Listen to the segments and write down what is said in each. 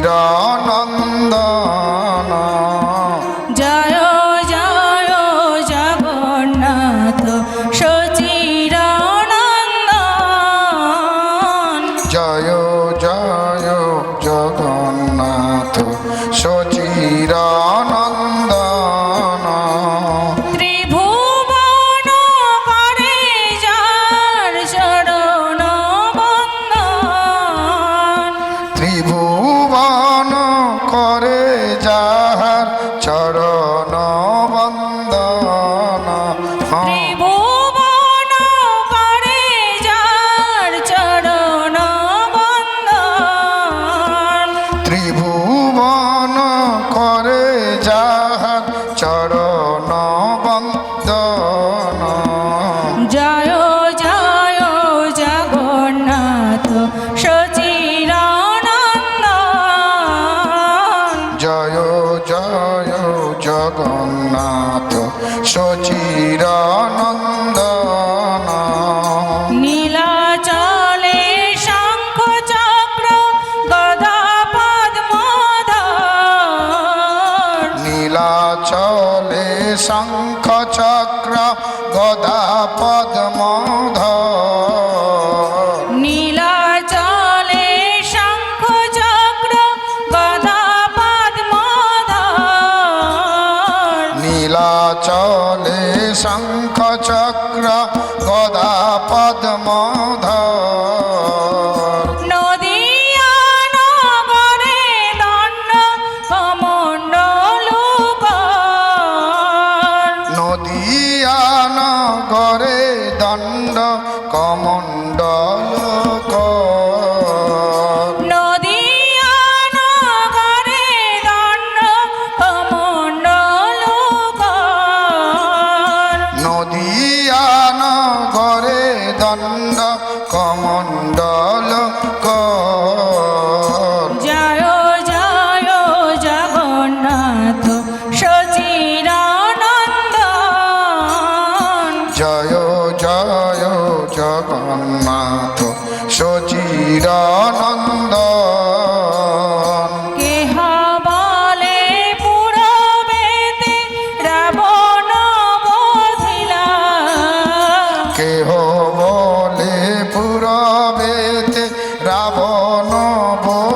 Ram. চলে শঙ্খ চক্র গদা পদ্মধর। no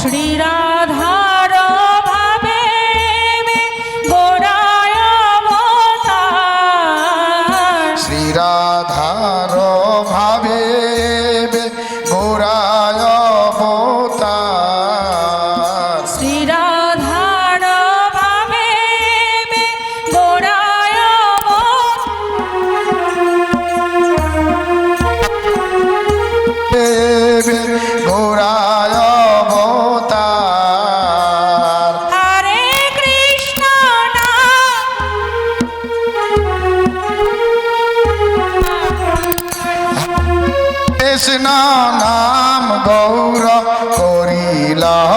श्रीरा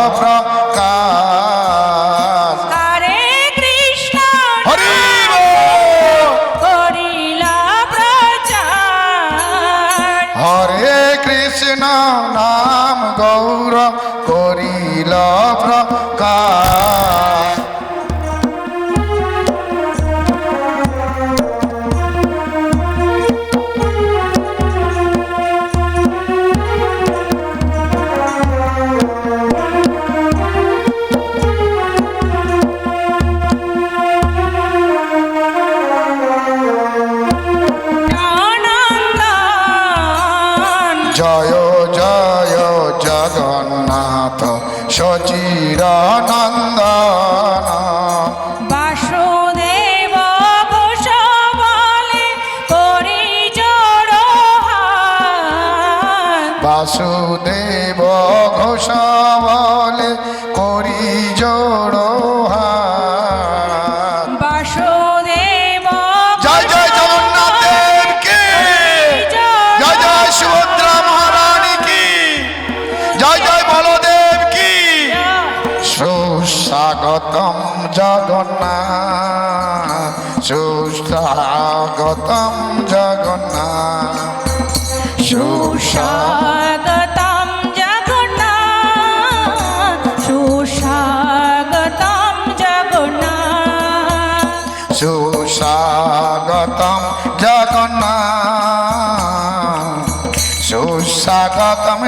Só চিরানন্দনা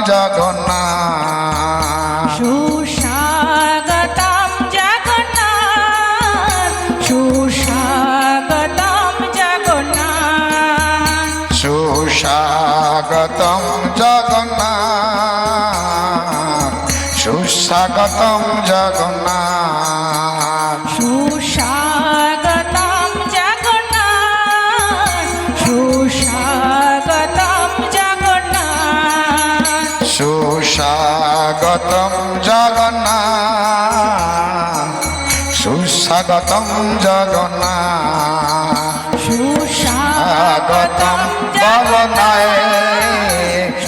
Jagannath. সুস্বাগতম জগন্নাথ সুস্বাগতম জগন্নাথ। সুস্বাগতম জগন্নাথ সুস্বাগতম জগন্নাথ। সুস্বাগতম জগন্না সুস্বাগতম জগন্না। সুস্বাগতম বলনায়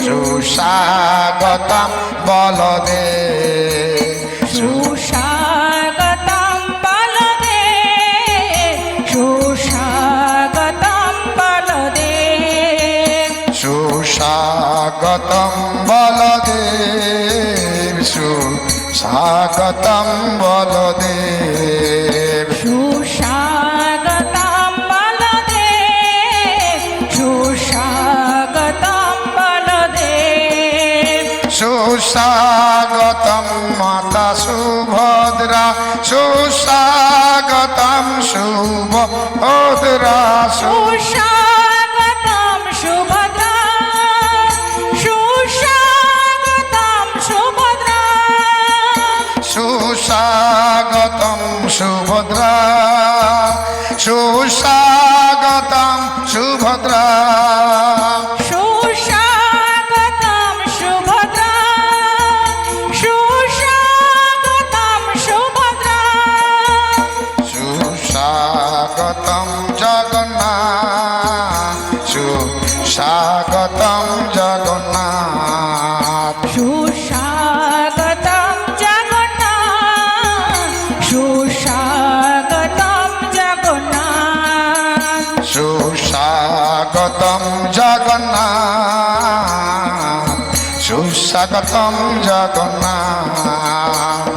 সুস্বাগতম বলদে। সুস্বাগতম বলদে সুস্বাগতম বলদে। সুস্বাগতম স্বাগতম বলদেব। সুস্বাগতম মাতা সুভদ্রা সুস্বাগতম শুভ ভদ্রা সুস্বাগত सुस्वागतं सुभद्रा। সুস্বাগতম জগন্নাথ।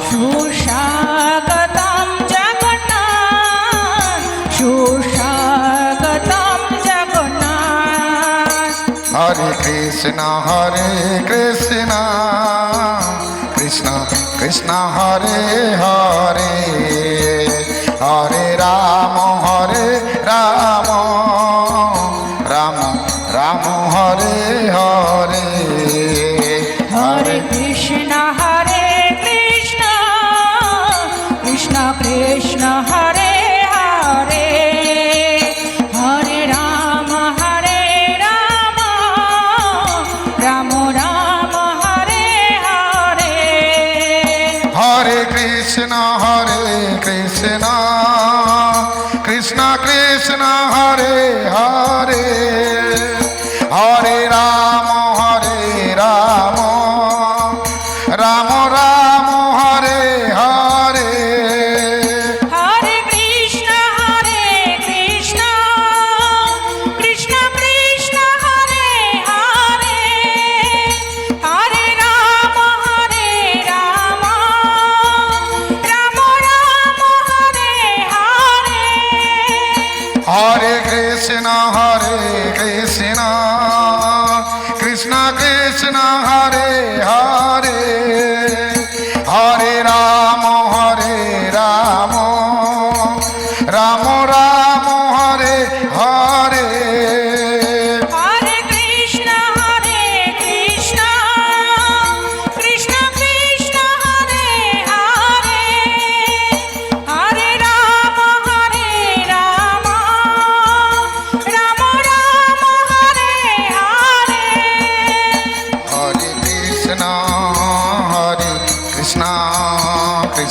সুস্বাগতম জগন্নাথ সুস্বাগতম জগন্নাথ। হরে কৃষ্ণ হরে কৃষ্ণ কৃষ্ণ কৃষ্ণ হরে হরে। হরে Ram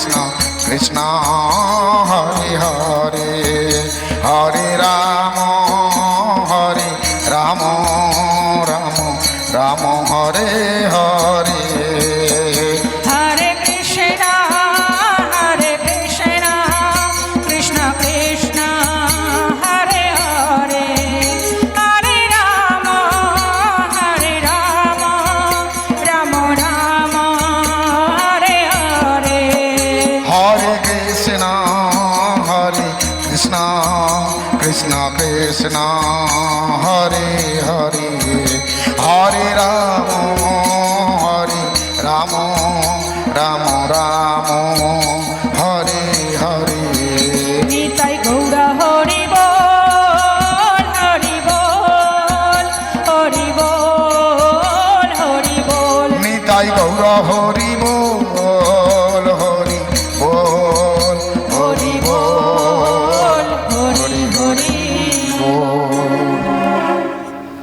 Krishna, Krishna, Hari Hari, Hari Rama, Hari Rama, Rama, Rama, Rama Hari. Krishna